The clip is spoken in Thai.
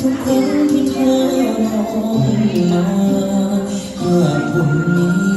ทุกคนที่เธอมองมาเพื่อคนนี้